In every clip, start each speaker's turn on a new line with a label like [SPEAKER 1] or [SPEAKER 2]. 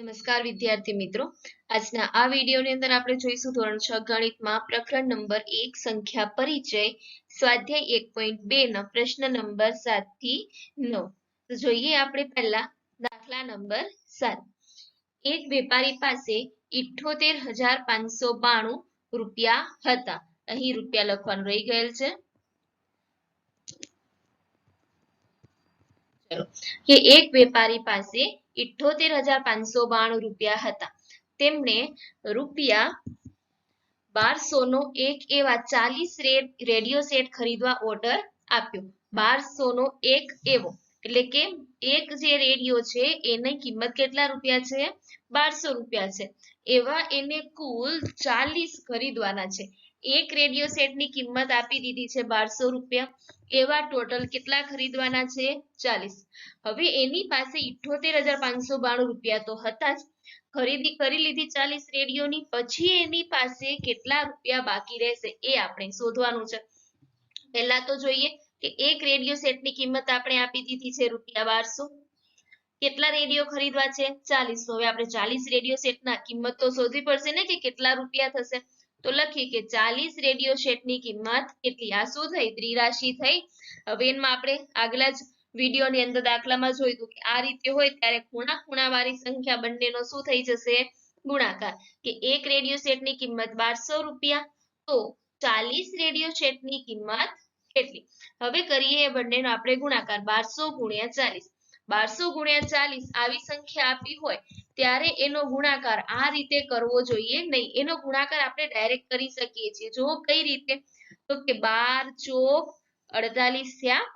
[SPEAKER 1] નમસ્કાર વિદ્યાર્થી મિત્રો. આજના આ વિડીયોની અંદર આપણે જોઈશું ધોરણ છ ગણિતમાં પ્રકરણ નંબર એક સંખ્યા પરિચય, સ્વાધ્યાય એક પોઈન્ટ બે નો પ્રશ્ન નંબર સાતથી નવ. તો જોઈએ આપણે પહેલા દાખલા નંબર સાત. એક વેપારી પાસે ઇઠોતેર હજાર પાંચસો બાણું રૂપિયા હતા. અહીં રૂપિયા લખવાનું રહી ગયેલ છે. એક વેપારી પાસે ઇઠ્ઠોતેર હજાર પાંચસો બાણું રૂપિયા હતા. તેમણે રૂપિયા બારસો એક એવા ચાલીસ રેડિયો સેટ ખરીદવા ઓર્ડર આપ્યો. બારસો નો એક એવો. એટલે કે એક જે રેડિયો છે, એની કિંમત કેટલા રૂપિયા છે? બારસો રૂપિયા છે. એવા એને કુલ ચાલીસ ખરીદવાના છે. એક રેડિયો સેટની કિંમત આપી દીધી છે બારસો રૂપિયા. એવા ટોટલ કેટલા ખરીદવાના છે? ચાલીસ. હવે એની પાસે ઇઠોતેર હજાર પાંચસો બાણું રૂપિયા તો હતા જ. ખરીદી કરી લીધી ચાલીસ રેડિયોની, પછી એની પાસે કેટલા રૂપિયા બાકી રહેશે એ આપણે શોધવાનું છે. પહેલા તો જોઈએ કે એક રેડિયો સેટની કિંમત આપણે આપી દીધી છે રૂપિયા બારસો. કેટલા રેડિયો ખરીદવા છે? ચાલીસ. હવે આપણે ચાલીસ રેડિયો સેટના કિંમત તો શોધવી પડશે ને કે કેટલા રૂપિયા થશે? તો લખીએ કે ચાલીસ રેડિયો સેટની કિંમત કેટલી? આ શું થઈ? ત્રિરાશી થઈ? હવે એમાં આપણે આગલા જ વિડીયોની અંદર દાખલામાં જોયું કે આ રીતે હોય ત્યારે ખૂણા ખૂણાવાળી સંખ્યા બંનેનો શું થઈ જશે? ગુણાકાર. કે એક રેડિયો સેટની કિંમત બારસો રૂપિયા, તો ચાલીસ રેડિયો સેટની કિંમત કેટલી? હવે કરીએ એ બંનેનો આપણે ગુણાકાર. બારસો ગુણ્યા ચાલીસ. બારસો ગુણ્યા ચાલીસ આવી સંખ્યા આપી હોય ત્યારે એનો ગુણાકાર આ રીતે કરવો જોઈએ નહીં. એનો ગુણાકાર આપણે ડાયરેક્ટ કરી શકીએ છીએ. જો કઈ રીતે? તો કે બાર ચોક અડતાલીસ થયા,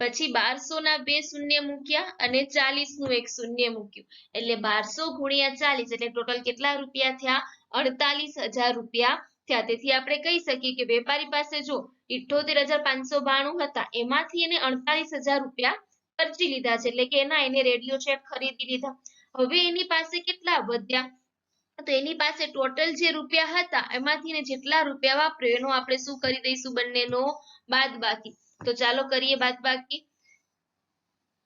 [SPEAKER 1] પછી બારસો ના બે શૂન્ય મૂક્યા અને ચાલીસનું એક શૂન્ય મૂક્યું. એટલે બારસો ગુણ્યા ચાલીસ, એટલે ટોટલ કેટલા રૂપિયા થયા? અડતાલીસ હજાર રૂપિયા થયા. તેથી આપણે કહી શકીએ કે વેપારી પાસે જો ઇઠ્ઠોતેર હજાર પાંચસો બાણું હતા, એમાંથી એને અડતાલીસ હજાર રૂપિયા ખર્ચી લીધા છે. એટલે કે એના એને રેડિયો સેટ ખરીદી લીધા. હવે એની પાસે કેટલા વધ્યા? તો એની પાસે ટોટલ જે રૂપિયા હતા, એમાંથી જેટલા રૂપિયા વાપર્યો, એનો આપણે શું કરી દઈશું બંનેનો બાદ બાકી તો ચાલો કરીએ બાદ બાકી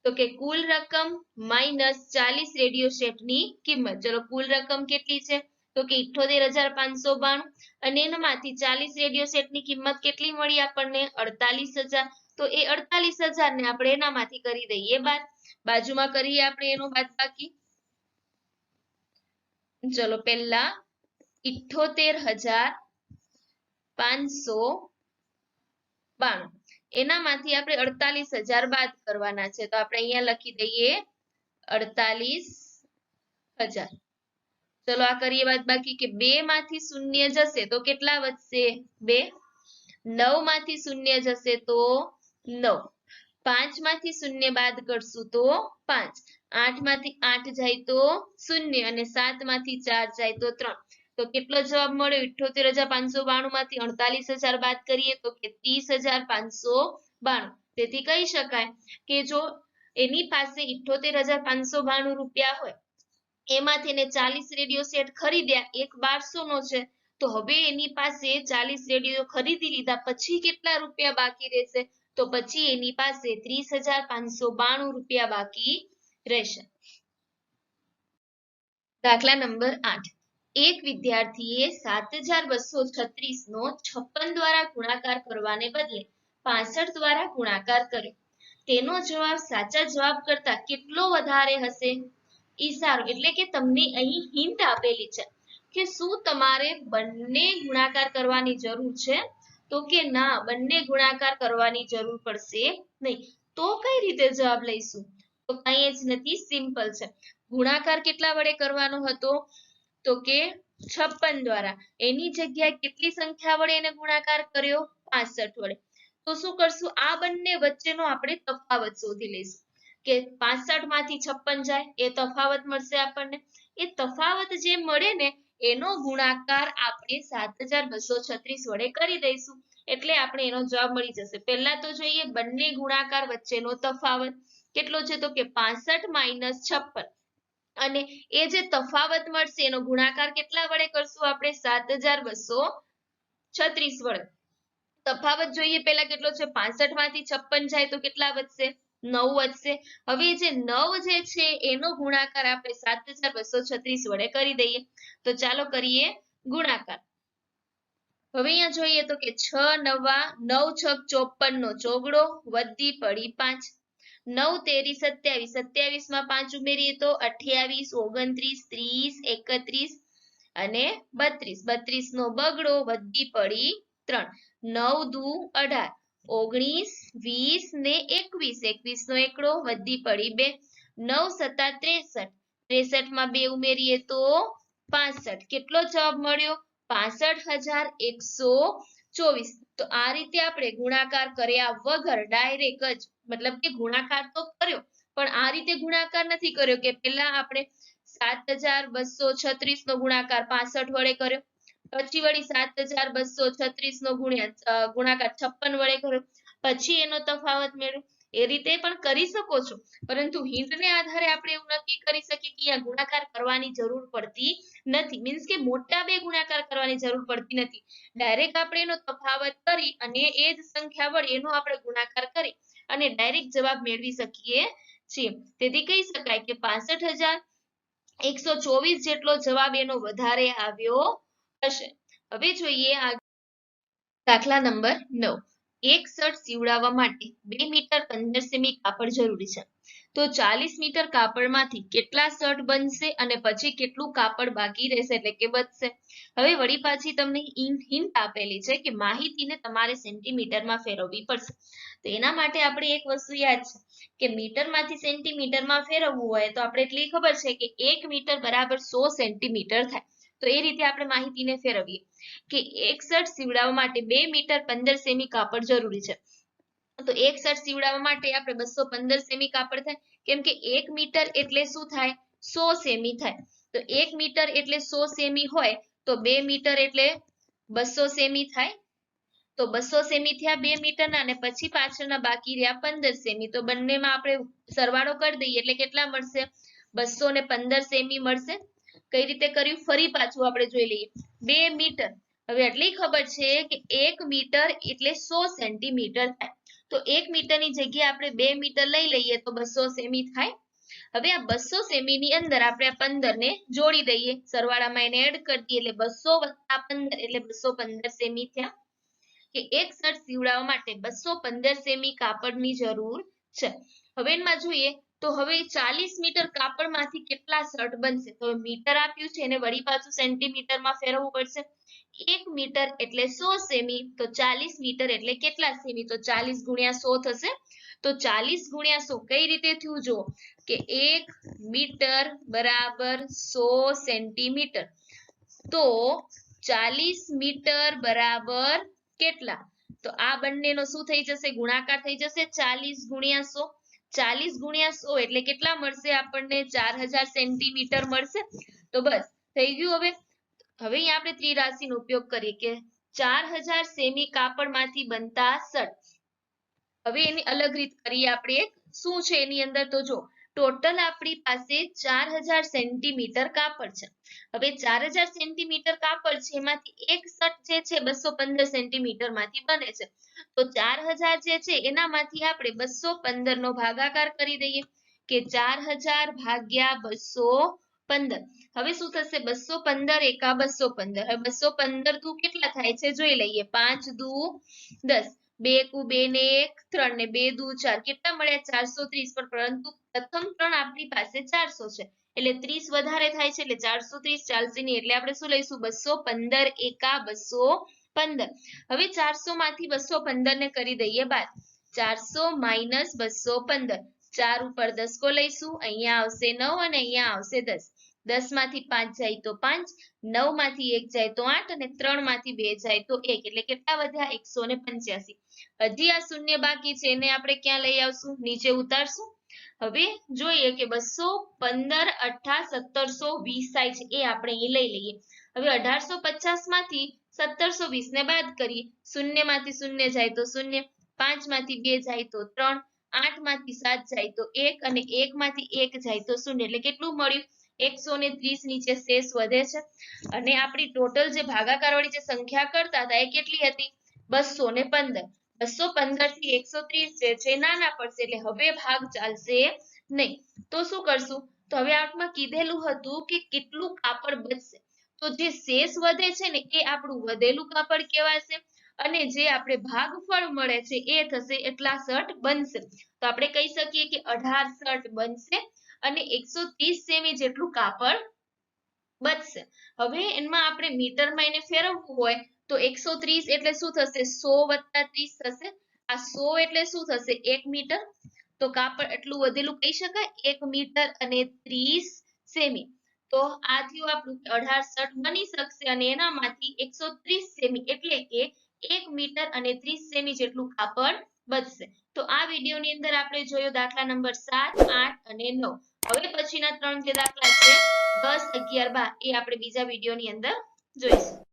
[SPEAKER 1] તો કે કુલ રકમ માઇનસ ચાલીસ રેડિયો સેટની કિંમત. ચલો કુલ રકમ કેટલી છે? તો કે ઇઠોતેર હજાર પાંચસો બાણું. અને એનામાંથી ચાલીસ રેડિયો સેટની કિંમત કેટલી મળી આપણને? અડતાલીસ હજાર. તો એ અડતાલીસ હજાર ને આપણે એનામાંથી કરી દઈએ બાદ. બાજુમાં કરીએ આપણે એનો બાદ બાકી ચલો પહેલા ઇઠોતેર હજાર પાંચસો બાણું. એનામાંથી આપણે અડતાલીસ હજાર બાદ કરવાના છે. તો આપણે અહીંયા લખી દઈએ અડતાલીસ હજાર. ચલો આ કરીએ બાદ બાકી કે બે માંથી શૂન્ય જશે તો કેટલા વધશે? બે? નવમાંથી શૂન્ય જશે તો નવ. પાંચમાંથી શૂન્ય બાદ કરશું તો પાંચ. આઠમાંથી આઠ જાય તો શૂન્ય અને સાતમાંથી ચાર જાય તો ત્રણ. તો કેટલો જવાબ મળ્યો? ઇઠ્ઠોતેર હજાર પાંચસો બાણું માંથી અડતાલીસ હજાર બાદ કરીએ તો કે ત્રીસ હજાર પાંચસો બાણું. તેથી કહી શકાય કે જો એની પાસે ઇઠોતેર હજાર પાંચસો બાણું રૂપિયા હોય, એમાંથી એને ચાલીસ રેડિયો સેટ ખરીદ્યા, એક બારસો નો છે, તો હવે એની પાસે ચાલીસ રેડિયો ખરીદી લીધા, પછી કેટલા રૂપિયા બાકી રહેશે? તો પછી એની પાસે ત્રીસ હજાર પાંચસો બાણું રૂપિયા બાકી રહેશે. દાખલા નંબર આઠ. એક વિદ્યાર્થીએ સાત હજાર બસો છત્રીસ નો છપ્પન દ્વારા ગુણાકાર કરવાને બદલે પાસઠ દ્વારા ગુણાકાર કર્યો. તેનો જવાબ સાચા જવાબ કરતા કેટલો વધારે હશે? ઈશારો, એટલે કે તમને અહીં હિન્ટ આપેલી છે કે શું તમારે બંને ગુણાકાર કરવાની જરૂર છે? તો કે ના, બંને ગુણાકાર કરવાની જરૂર પડશે નહીં. તો કઈ રીતે જવાબ લઈશું? તો કઈ જ નથી, સિમ્પલ છે. ગુણાકાર કેટલા વડે કરવાનો હતો? તો કે છપ્પન દ્વારા. એની જગ્યાએ કેટલી સંખ્યા વડે એને ગુણાકાર કર્યો? પાસઠ વડે. તો શું કરશું? આ બંને વચ્ચેનો આપણે તફાવત શોધી લઈશું. કે પાસઠમાંથી છપ્પન જાય, એ તફાવત મળશે આપણને. એ તફાવત જે મળે ને એનો ગુણાકાર આપણે સાત હજાર બસો છત્રીસ વડે કરી દઈશું. એટલે આપણે એનો જવાબ મળી જશે. પહેલા તો જોઈએ બંને ગુણાકાર વચ્ચેનો તફાવત. કેટલો છે તો કે પાસઠ માઇનસ છપ્પન. અને એ જે તફાવત મળશે, એનો ગુણાકાર કેટલા વડે કરશું આપણે? સાત હજાર બસો છત્રીસ વડે. તફાવત જોઈએ પહેલા કેટલો છે? પાસઠમાંથી છપ્પન જાય તો કેટલા વધશે? નવ વધશે. હવે જે નવ જે છે, એનો ગુણાકાર આપણે સાત હજાર બસો છત્રીસ વડે કરી દઈએ. તો ચાલો કરીએ ગુણાકાર. હવે અહીંયા જોઈએ તો કે છ નવા, નવ છક ચોપન નો ચોગડો, વધી પડી પાંચ. નવ તેરી સત્યાવીસ સત્યાવીસમાં પાંચ ઉમેરીએ તો અઠ્યાવીસ, ઓગણત્રીસ, ત્રીસ, એકત્રીસ અને બત્રીસ. બત્રીસ નો બગડો વધી પડી ત્રણ. નવ દુ અઢાર. ઓગણીસ, વીસ ને એકવીસ. એકવીસ નો એકડો વધી પડી બે. નવ, સત્તા, ત્રેસઠ. ત્રેસઠમાં બે ઉમેરીએ તો પાસઠ. કેટલો જવાબ મળ્યો? પાસઠ હજાર એકસો ચોવીસ. તો આ રીતે આપણે ગુણાકાર કર્યા વગર ડાયરેક્ટ જ, મતલબ કે ગુણાકાર તો કર્યો, પણ આ રીતે ગુણાકાર નથી કર્યો કે પેલા આપણે સાત હજાર બસો છત્રીસ નો ગુણાકાર પાસઠ વડે કર્યો. પછી વળી સાત હજાર બસો છત્રીસ નો ગુણ્યા ગુણાકાર છપ્પન વડે કર્યો પછી એનો તફાવત મેળવ્યો એ રીતે પણ કરી શકો છો. પરંતુ હિન્ટ ને આધારે આપણે એવું નક્કી કરી શકીએ કે અહીંયા ગુણાકાર કરવાની જરૂર પડતી નથી. મીન્સ કે મોટા બે ગુણાકાર કરવાની જરૂર પડતી નથી. ડાયરેક્ટ આપણે એનો તફાવત કરી અને એ જ સંખ્યા વડે એનો આપણે ગુણાકાર કરી અને ડાયરેક્ટ જવાબ મેળવી શકીએ છીએ. તેથી કહી શકાય કે પાસઠ હજાર એકસો ચોવીસ જેટલો જવાબ એનો વધારે આવ્યો હશે હવે જોઈએ આ દાખલા નંબર નવ. એક શર્ટ સીવડાવવા માટે બે મીટર પંદર સેમી કાપડ જરૂરી છે. તો ચાલીસ મીટર કાપડમાંથી કેટલા શર્ટ બનશે અને પછી કેટલું કાપડ બાકી રહેશે એટલે કે બચશે હવે વળી પાછી તમને હિન્ટ આપેલી છે કે માહિતીને તમારે સેન્ટીમીટરમાં ફેરવવી પડશે. તો એના માટે આપણે એક વસ્તુ યાદ છે કે મીટરમાંથી સેન્ટીમીટરમાં ફેરવવું હોય તો આપણે એટલી ખબર છે કે એક મીટર બરાબર સો સેન્ટીમીટર થાય. તો એ રીતે આપણે માહિતીને ફેરવીએ કે એક શર્ટ સીવડાવવા માટે બે મીટર પંદર સેમી કાપડ જરૂરી છે. તો એક શર્ટ સીવડાવવા માટે આપણે બસો પંદર સેમી કાપડ થાય. કેમ કે એક મીટર એટલે શું થાય? સો સેમી થાય. તો એક મીટર એટલે સો સેમી હોય તો બે મીટર એટલે બસો સેમી થાય. તો બસો સેમી થયા બે મીટરના અને પછી પાછળના બાકી રહ્યા પંદર સેમી. તો બંનેમાં આપણે સરવાળો કરી દઈએ એટલે કેટલા મળશે? બસો ને પંદર સેમી મળશે. કઈ રીતે કર્યું? ફરી પાછું આપણે જોઈ લઈએ. બે મીટર. હવે એટલી ખબર છે કે એક મીટર એટલે સો સેન્ટીમીટર થાય. તો એક મીટરની જગ્યાએ આપણે બે મીટર લઈ લઈએ તો બસો સેમી થાય. હવે આ બસો સેમી ની અંદર આપણે આ પંદર ને જોડી દઈએ. સરવાળામાં એને એડ કરી દઈએ એટલે બસો વત્તા પંદર એટલે બસો પંદર સેમી થયા. કે એક શર્ટ સીવડાવવા માટે બસો પંદર સેમી કાપડની જરૂર છે. હવે એમાં જોઈએ તો હવે ચાલીસ મીટર કાપડમાંથી કેટલા શર્ટ બનશે? તો મીટર આપ્યું છે, એને વળી પાછું સેન્ટીમીટરમાં ફેરવવું પડશે. એક મીટર એટલે સો સેમી, તો ચાલીસ મીટર એટલે કેટલા સેમી? તો ચાલીસ ગુણ્યા સો થશે. તો ચાલીસ ગુણ્યા સો કઈ રીતે થયું? જો કે એક મીટર બરાબર સો સેન્ટીમીટર. તો ચાલીસ મીટર બરાબર કેટલા? તો આ બંનેનો શું થઈ જશે? ગુણાકાર થઈ જશે ચાલીસ ગુણ્યા સો. ચાલીસ ગુણ્યા સો એટલે કેટલા મળશે આપણને? ચાર સેન્ટીમીટર મળશે? તો બસ, થઈ ગયું હવે. હવે અહીંયા આપણે ત્રિરાશિનો ઉપયોગ કરીએ કે ચાર હજાર સેમી કાપડમાંથી બનતા શર્ટ હવે એની અલગ રીત કરીએ આપણે. શું છે એની અંદર? તો જો ટોટલ આપણી પાસે ચાર સેન્ટીમીટર કાપડ છે. હવે ચાર સેન્ટીમીટર કાપડ છે, એમાંથી એક શર્ટ જે છે, બસો પંદર બને છે. તો ચાર જે છે, એનામાંથી આપણે બસો પંદર નો ભાગાકાર કરી દઈએ કે ચાર હજાર ભાગ્યા બસો પંદર. હવે શું થશે? બસો પંદર એકા બસો પંદર. હવે બસો પંદર દુ કેટલા થાય છે? જોઈ લઈએ. પાંચ દુ દસ. બે એકુ બે ને એક, ત્રણ ને બે દુ ચાર. કેટલા મળ્યા? ચારસો ત્રીસ પણ, પરંતુ પ્રથમ ત્રણ આપણી પાસે ચારસો છે. એટલે ત્રીસ વધારે થાય છે, એટલે ચારસો ત્રીસ ચાલશે નહીં. એટલે આપણે શું લઈશું? બસો પંદર એકા બસો પંદર. હવે ચારસો માંથી બસો પંદર ને કરી દઈએ બાદ. ચારસો માઇનસ બસો પંદર. ચાર ઉપર દસકો લઈશું. અહીંયા આવશે નવ અને અહીંયા આવશે દસ. દસમાંથી પાંચ જાય તો પાંચ, નવમાંથી એક જાય તો આઠ અને ત્રણમાંથી બે જાય તો એક. એટલે કેટલા વધ્યા? એકસો ને પંચ્યાસી. હજી આ શૂન્ય બાકી છે, એને આપણે ક્યાં લઈ આવશું? નીચે ઉતારશું. હવે જોઈએ કે બસો પંદર અઠા સત્તરસો વીસ થાય છે, એ આપણે અહીં લઈ લઈએ. હવે અઢારસો પચાસમાંથી સત્તરસો વીસ ને બાદ કરીએ. શૂન્યમાંથી શૂન્ય જાય તો શૂન્ય, પાંચમાંથી બે જાય તો ત્રણ, આઠમાંથી સાત જાય તો એક અને એક માંથી એક જાય તો શૂન્ય. એટલે કેટલું મળ્યું? ભાગ ચાલશે કેટલું કાપડ બચશે. તો જે શેષ વધે છે ને, એ આપણું વધેલું કાપડ કહેવાશે. અને જે આપણે ભાગફળ મળે છે, એ થશે એટલા શર્ટ બનશે. તો આપણે કહી શકીએ કે અઢાર શર્ટ બનશે. અને એકસો ત્રીસ સેમી જેટલું કાપડ બચશે હવે એમાં આપણે મીટરમાં એને ફેરવવું હોય તો એકસો ત્રીસ એટલે શું થશે? સો વત્તા ત્રીસ થશે. આ સો એટલે શું થશે? એક મીટર. તો કાપડ એટલું વધેલું કહી શકાય. એક મીટર અને ત્રીસ સેમી. તો આ થયું આપણું અઢાર શર્ટ બની શકશે અને એનામાંથી એકસો ત્રીસ સેમી એટલે કે એક મીટર અને ત્રીસ સેમી જેટલું કાપડ બચશે તો આ વિડીયોની અંદર આપણે જોયો દાખલા નંબર સાત, આઠ અને નવ. હવે પછીના ત્રણ જે દાખલા છે, દસ અગિયાર બાર, એ આપણે બીજા વીડિયો ની અંદર જોઈશું.